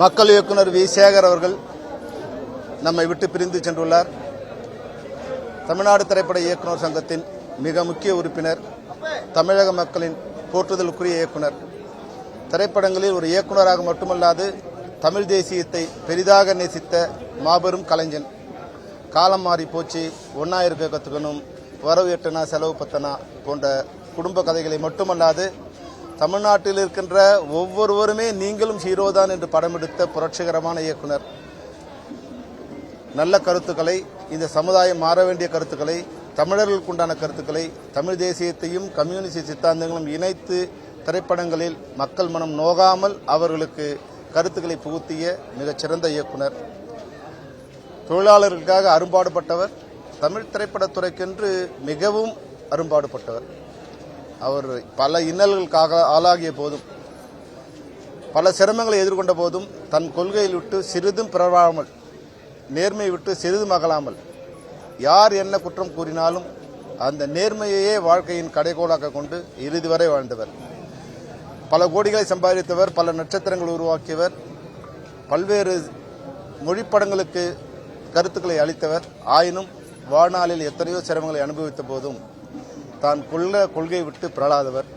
மக்கள் இயக்குனர் வி. சேகர் அவர்கள் நம்மை விட்டு பிரிந்து சென்றுள்ளார். தமிழ்நாடு திரைப்பட இயக்குனர் சங்கத்தின் மிக முக்கிய உறுப்பினர் தமிழக மக்களின் போற்றுதலுக்குரிய இயக்குனர். திரைப்படங்களில் ஒரு இயக்குனராக மட்டுமல்லாது தமிழ் தேசியத்தை பெரிதாக நேசித்த மாபெரும் கலைஞன். காலம் மாறி போச்சு ஒன்னாயிருக்க கற்றுக்கணும் வரவு எட்டனா செலவு பத்தனா போன்ற குடும்ப கதைகளை மட்டுமல்லாது தமிழ்நாட்டில் இருக்கின்ற ஒவ்வொருவருமே நீங்களும் ஹீரோதான் என்று படமெடுத்த புரட்சிகரமான இயக்குனர். நல்ல கருத்துக்களை இந்த சமுதாயம் மாற வேண்டிய கருத்துக்களை தமிழர்களுக்கு உண்டான கருத்துக்களை தமிழ் தேசியத்தையும் கம்யூனிஸ்ட் சித்தாந்தங்களும் இணைத்து திரைப்படங்களில் மக்கள் மனம் நோகாமல் அவர்களுக்கு கருத்துக்களை புகுத்திய மிகச்சிறந்த இயக்குனர். தொழிலாளர்களுக்காக அரும்பாடுபட்டவர் தமிழ் திரைப்படத்துறைக்கென்று மிகவும் அரும்பாடுபட்டவர். அவர் பல இன்னல்களுக்காக ஆளாகிய போதும் பல சிரமங்களை எதிர்கொண்ட போதும் தன் கொள்கையில் விட்டு சிறிதும் பிறவாமல் நேர்மை விட்டு சிறிதும் அகலாமல் யார் என்ன குற்றம் கூறினாலும் அந்த நேர்மையையே வாழ்க்கையின் கடைகோலாக்க கொண்டு இறுதி வரை வாழ்ந்தவர். பல கோடிகளை சம்பாதித்தவர் பல நட்சத்திரங்கள் உருவாக்கியவர் பல்வேறு மொழிப்படங்களுக்கு கருத்துக்களை அளித்தவர். ஆயினும் வாழ்நாளில் எத்தனையோ சிரமங்களை அனுபவித்த போதும் தான் கொள்ள கொள்கை விட்டு பிரளாதவர்.